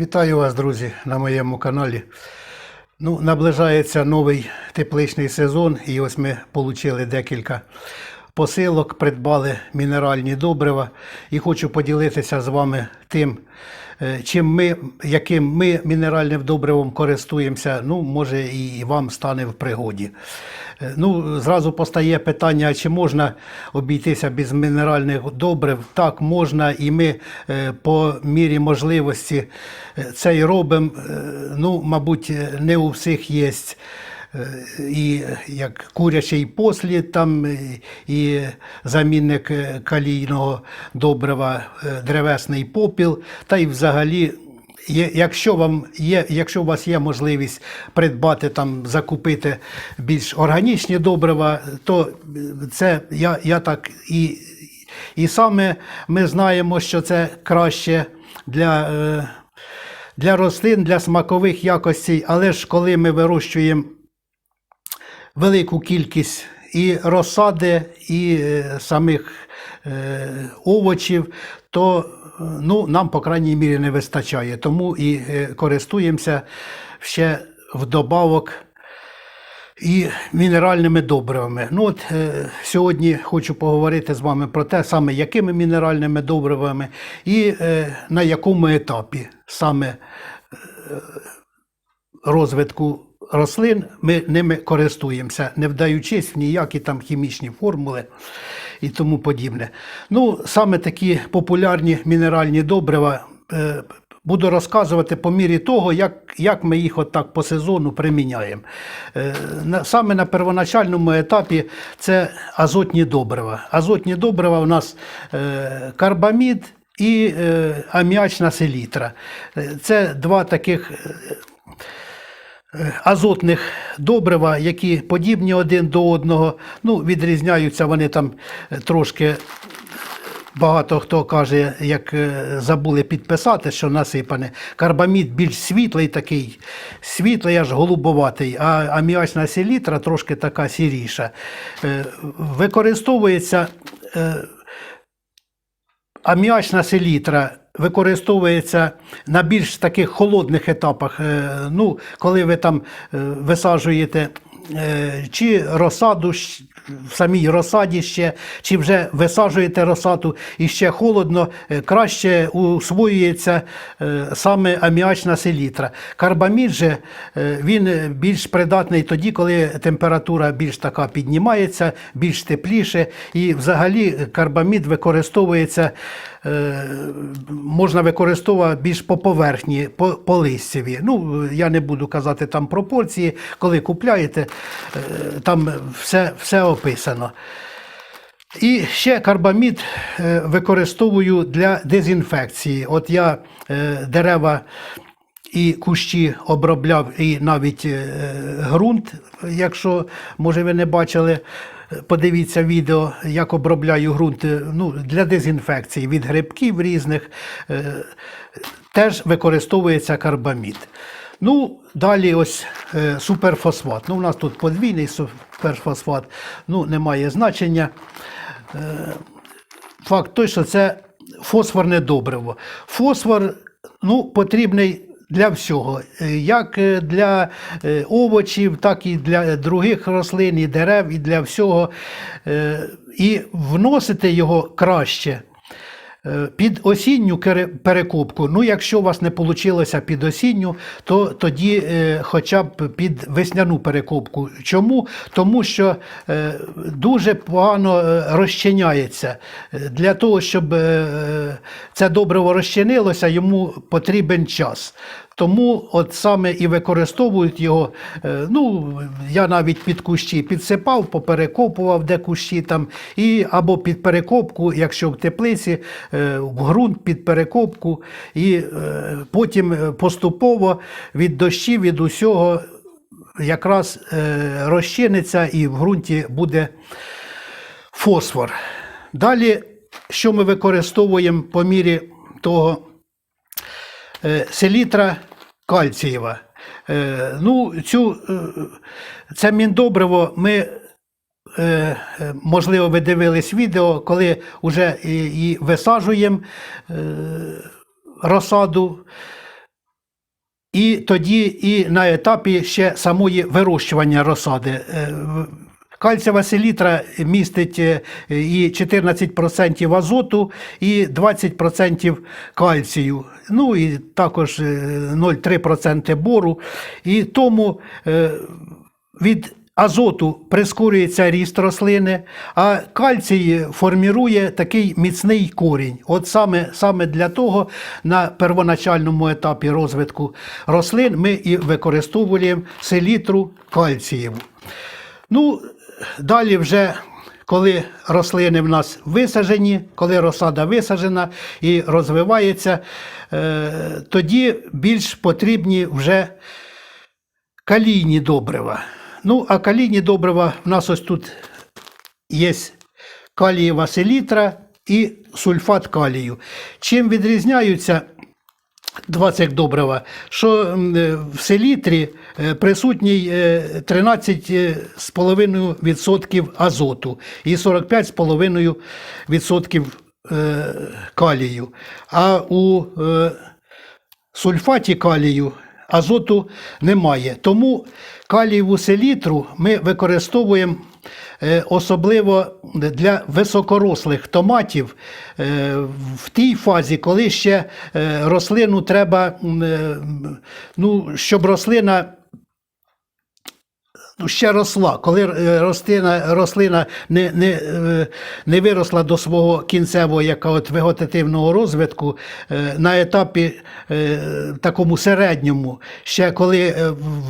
Вітаю вас, друзі, на моєму каналі. Ну, наближається новий тепличний сезон, і ось ми отримали декілька посилок, придбали мінеральні добрива. І хочу поділитися з вами тим, чим ми, яким ми мінеральним добривом користуємося. Ну, може, і вам стане в пригоді. Е, Ну, зразу постає питання, чи можна обійтися без мінеральних добрив? Так, можна, і ми е, по мірі можливості е, це і робимо. Е, Ну, мабуть, е, не у всіх є. І як курячий послід, там і- і замінник е, калійного добрива, е, древесний попіл, та й взагалі якщо вам є, якщо у вас є можливість придбати там, закупити більш органічні добрива, то це я, я так і, і саме ми знаємо, що це краще для, е, для рослин, для смакових якостей, але ж коли ми вирощуємо велику кількість і розсади, і е, самих е, овочів, то е, ну, нам, по крайній мірі, не вистачає. Тому і е, користуємося ще вдобавок і мінеральними добривами. Ну, от, е, сьогодні хочу поговорити з вами про те, саме якими мінеральними добривами і е, на якому етапі саме розвитку рослин ми ними користуємося, не вдаючись в ніякі там хімічні формули і тому подібне. Ну, саме такі популярні мінеральні добрива. е, Буду розказувати по мірі того, як, як ми їх отак по сезону приміняємо. Е, Саме на первоначальному етапі це азотні добрива. Азотні добрива у нас е, карбамід і аміачна селітра. Це два таких азотних добрива, які подібні один до одного. Ну, відрізняються вони там е, трошки. Багато хто каже, як е, забули підписати, що насипане. Карбамід більш світлий такий, світлий, аж голубоватий, а аміачна селітра трошки така сіріша. Е, Використовується аміачна селітра використовується на більш таких холодних етапах. Е, Ну, коли ви там е, висаджуєте е, чи розсаду в самій розсаді ще, чи вже висаджуєте розсаду і ще холодно, е, краще усвоюється е, саме аміачна селітра. Карбамід же е, він більш придатний тоді, коли температура більш така піднімається, більш тепліше. І взагалі карбамід використовується. Можна використовувати більш по поверхні, по, по листєві. Ну, я не буду казати там пропорції, коли купляєте, там все, все описано. І ще карбамід е, використовую для дезінфекції. От я е, дерева і кущі обробляв, і навіть е, ґрунт, якщо може ви не бачили. Подивіться відео, як обробляю ґрунт ну, для дезінфекції від грибків різних. Теж використовується карбамід. Ну, далі ось е, суперфосфат. Ну, у нас тут подвійний суперфосфат, ну, немає значення. Факт той, що це фосфорне добриво. Фосфор ну, потрібний для всього, Е, як е, для е, овочів, так і для других рослин, і дерев, і для всього. Е, І вносити його краще. Е, Під осінню перекупку, ну якщо у вас не вийшло під осінню, то тоді е, хоча б під весняну перекопку. Чому? Тому що е, дуже погано розчиняється. Для того, щоб це добриво розчинилося, йому потрібен час. Тому от саме і використовують його. е, Ну, я навіть під кущі підсипав, поперекопував де кущі там, і або під перекопку, якщо в теплиці, е, в ґрунт під перекопку, і е, потім поступово від дощів, від усього якраз розчиниться і в ґрунті буде фосфор. Далі, що ми використовуємо по мірі того, селітра кальцієва. Е, Ну, цю, е, це міндобриво ми, е, е, можливо, ви дивились відео, коли вже і, висаджуємо е, розсаду. і тоді і на етапі ще самої вирощування розсади. Е, Кальцієва селітра містить е, і 14% азоту, і 20% кальцію. Ну і також е, 0,3% бору. І тому е, від азоту прискорюється ріст рослини, а кальцій формірує такий міцний корінь. От саме, саме для того на первоначальному етапі розвитку рослин ми і використовуємо селітру кальцієву. Ну, далі вже. Коли рослини в нас висаджені, коли розсада висаджена і розвивається, е, тоді більш потрібні вже калійні добрива. Ну, а калійні добрива в нас ось тут є калієва селітра і сульфат калію. Чим відрізняються два цих добрива? Що е, в селітрі е, присутній е, 13,5% азоту і 45,5% е, калію. А у е, сульфаті калію азоту немає. Тому калієву селітру ми використовуємо е, особливо для високорослих томатів е, в тій фазі, коли ще е, рослину треба, е, ну, щоб рослина ще росла. Коли е, рослина, рослина не, не, е, не виросла до свого кінцевого яка от вегетативного розвитку, е, на етапі такому середньому, ще коли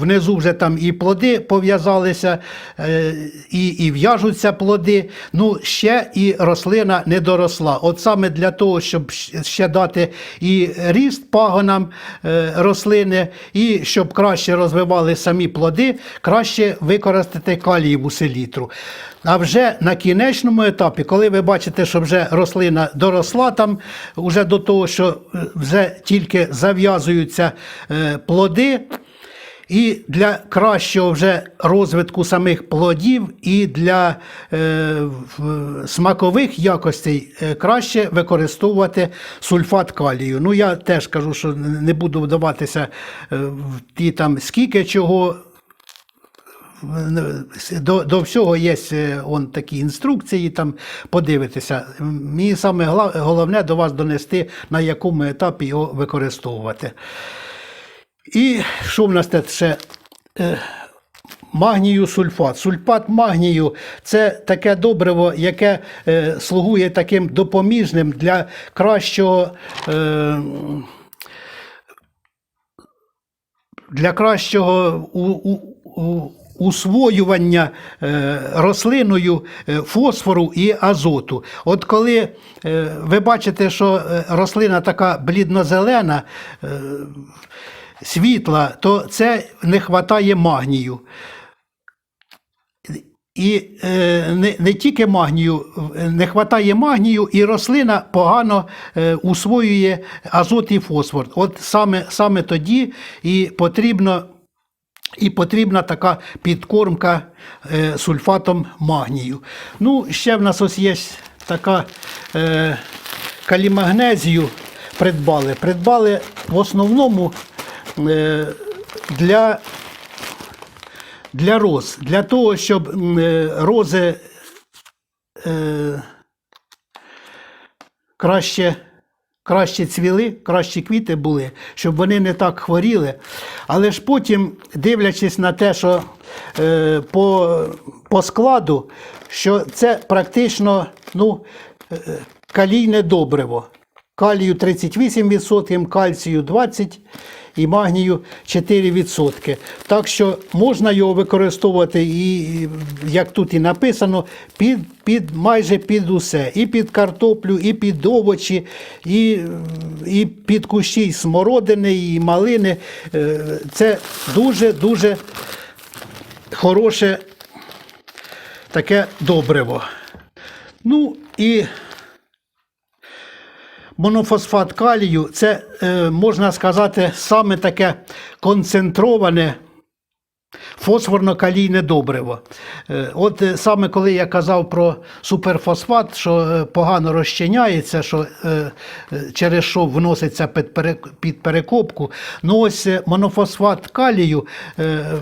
внизу вже там і плоди пов'язалися, і, і в'яжуться плоди, ну ще і рослина не доросла. От саме для того, щоб ще дати і ріст пагонам рослини, і щоб краще розвивали самі плоди, краще використати калієву селітру. А вже на кінечному етапі, коли ви бачите, що вже рослина доросла там, вже до того, що е, вже тільки зав'язуються е, плоди. І для кращого вже розвитку самих плодів, і для е, смакових якостей е, краще використовувати сульфат калію. Ну, я теж кажу, що не буду вдаватися в ті там скільки чого. До, до всього є е, он, такі інструкції, там подивитися. Мені саме головне до вас донести, на якому етапі його використовувати. І що в нас тут ще? Е, Магнію сульфат. Сульфат магнію це таке добриво, яке е, слугує таким допоміжним для кращого. Е, для кращого у, у, у, усвоювання е, рослиною е, фосфору і азоту. От коли е, ви бачите, що рослина така бліднозелена, світла, то це не вистачає магнію. І не, не тільки магнію, не вистачає магнію, і рослина погано усвоює азот і фосфор. От саме, саме тоді і потрібно. І потрібна така підкормка е, сульфатом магнію. Ну, ще в нас ось є така е, калімагнезію придбали. Придбали в основному е, для для роз, для того, щоб е, рози е, краще, краще цвіли, кращі квіти були, щоб вони не так хворіли. Але ж потім, дивлячись на те, що е, по, по складу, що це практично ну, е, калійне добриво. Калію 38%, кальцію 20% і магнію 4%. Так що можна його використовувати і, як тут і написано, під, під, майже під усе. І під картоплю, і під овочі, і, і під кущі і смородини, і малини. Е, Це дуже-дуже хороше таке добриво. Ну і монофосфат калію це, е, можна сказати, саме таке концентроване Фосфорно-калійне добриво. Е, От е, саме коли я казав про суперфосфат, що погано розчиняється, що через що вноситься під, перекопку, ну ось монофосфат калію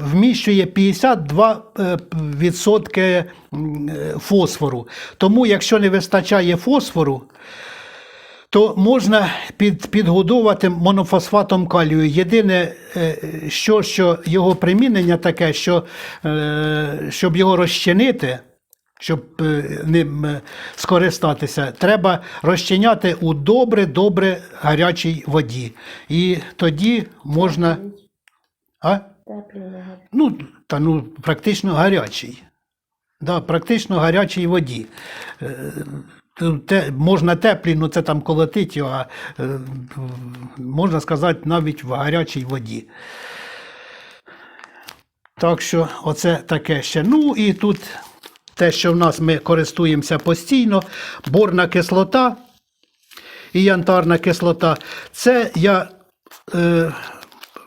вміщує 52 е, п- відсотки м, е, фосфору. Тому, якщо не вистачає фосфору, то можна під, підгодовувати монофосфатом калію. Єдине, е, що, що його примінення таке, що е, щоб його розчинити, щоб е, ним скористатися, треба розчиняти у добре-добре гарячій воді. І тоді можна. А? Ну, та ну, практично гарячий. Да, практично гарячій воді. Те, можна теплі, ну це там колотить а е, можна сказати, навіть в гарячій воді. Так що оце таке ще. Ну і тут те, що в нас ми користуємося постійно, борна кислота і янтарна кислота. Це я е,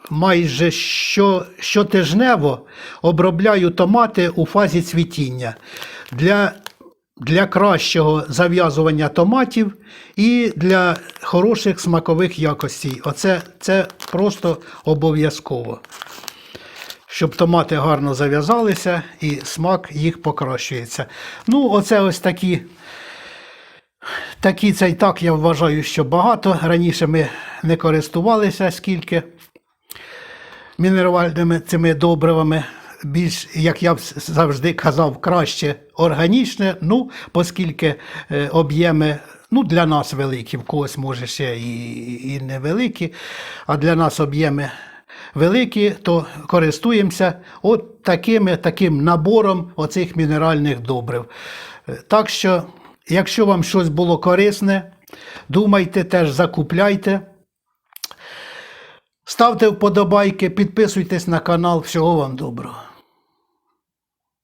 майже що, щотижнево обробляю томати у фазі цвітіння для, для кращого зав'язування томатів і для хороших смакових якостей. Оце це просто обов'язково. Щоб томати гарно зав'язалися і смак їх покращується. Ну, оце ось такі Такі це і так я вважаю, що багато. Раніше ми не користувалися скільки мінеральними цими добривами. Більш, як я завжди казав, краще органічне, ну, оскільки е, об'єми ну, для нас великі, в когось може ще і, і невеликі, а для нас об'єми великі, то користуємося от такими, таким набором оцих мінеральних добрив. Е, Так що, якщо вам щось було корисне, думайте, теж закупляйте. Ставте вподобайки, підписуйтесь на канал. Всього вам доброго.